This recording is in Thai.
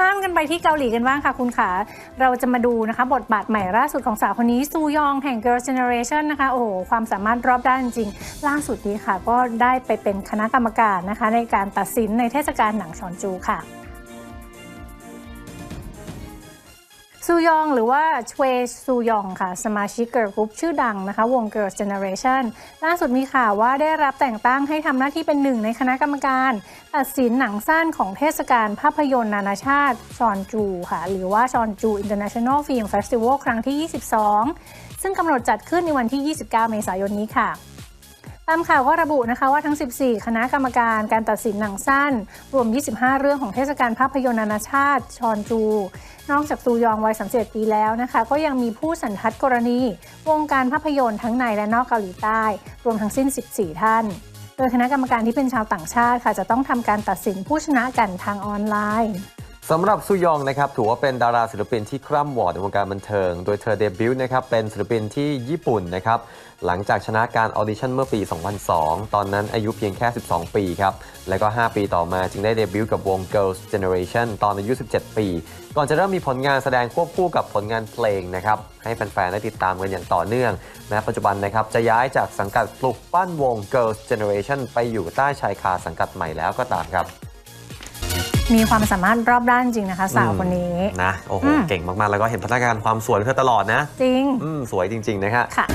ข้ามกันไปที่เกาหลีกันบ้างค่ะคุณขา เราจะมาดูนะคะ บทบาทใหม่ล่าสุดของสาวคนนี้ ซูยองแห่ง Girls Generation นะคะ โอ้โห ความสามารถรอบด้านจริง ล่าสุดนี้ค่ะ ก็ได้ไปเป็นคณะกรรมการนะคะ ในการตัดสินในเทศกาลหนังชอนจูค่ะ ซูยองหรือว่าชเวซูยองค่ะ สมาชิกเกิร์ลกรุ๊ปชื่อดังนะคะ วง Girls Generation ล่าสุดมีข่าวว่าได้รับแต่งตั้งให้ทำหน้าที่เป็นหนึ่งในคณะกรรมการ ตัดสินหนังสั้นของเทศกาลภาพยนตร์นานาชาติชอนจูค่ะ หรือว่าชอนจู International Film Festival ครั้งที่ 22 ซึ่งกำหนดจัดขึ้นในวันที่ 29 เมษายนนี้ค่ะ ตามข่าวก็ระบุนะคะว่าทั้ง 14 คณะกรรมการการตัดสินหนังสั้น รวม 25 เรื่องของเทศกาลภาพยนตร์นานาชาติ ชอนจู นอกจากซูยองวัย31ปีแล้วนะคะ ก็ยังมีผู้สันทัดกรณี วงการภาพยนตร์ทั้งในและนอกเกาหลีใต้ รวมทั้งสิ้น 14 ท่าน โดยคณะกรรมการที่เป็นชาวต่างชาติค่ะจะต้องทำการตัดสินผู้ชนะกันทางออนไลน์ สำหรับซุยองนะครับถือว่าเป็นดาราศิลปินที่คร่ำวอดในวงการบันเทิง โดยเธอเดบิวต์นะครับเป็นศิลปินที่ญี่ปุ่นนะครับหลังจากชนะการออดิชั่นเมื่อปี 2002 ตอนนั้นอายุเพียงแค่ 12 ปีครับ แล้วก็ 5 ปีต่อมาจึงได้เดบิวต์กับวง Girls Generation ตอนอายุ 17 ปี ก่อนจะเริ่มมีผลงานแสดงควบคู่กับผลงานเพลงนะครับ ให้แฟนๆ ได้ติดตามกันอย่างต่อเนื่อง แม้ปัจจุบันนะครับ จะย้ายจากสังกัดปลุกปั้นวง Girls Generation ไปอยู่ใต้ชายคาสังกัดใหม่แล้วก็ตามครับ มีความสามารถรอบด้านจริงนะคะ สาวคนนี้นะโอ้โหอืมเก่งมากๆ แล้วก็เห็นพัฒนาการความสวยของเธอตลอดนะ จริงอืมสวยจริง ๆ นะฮะค่ะ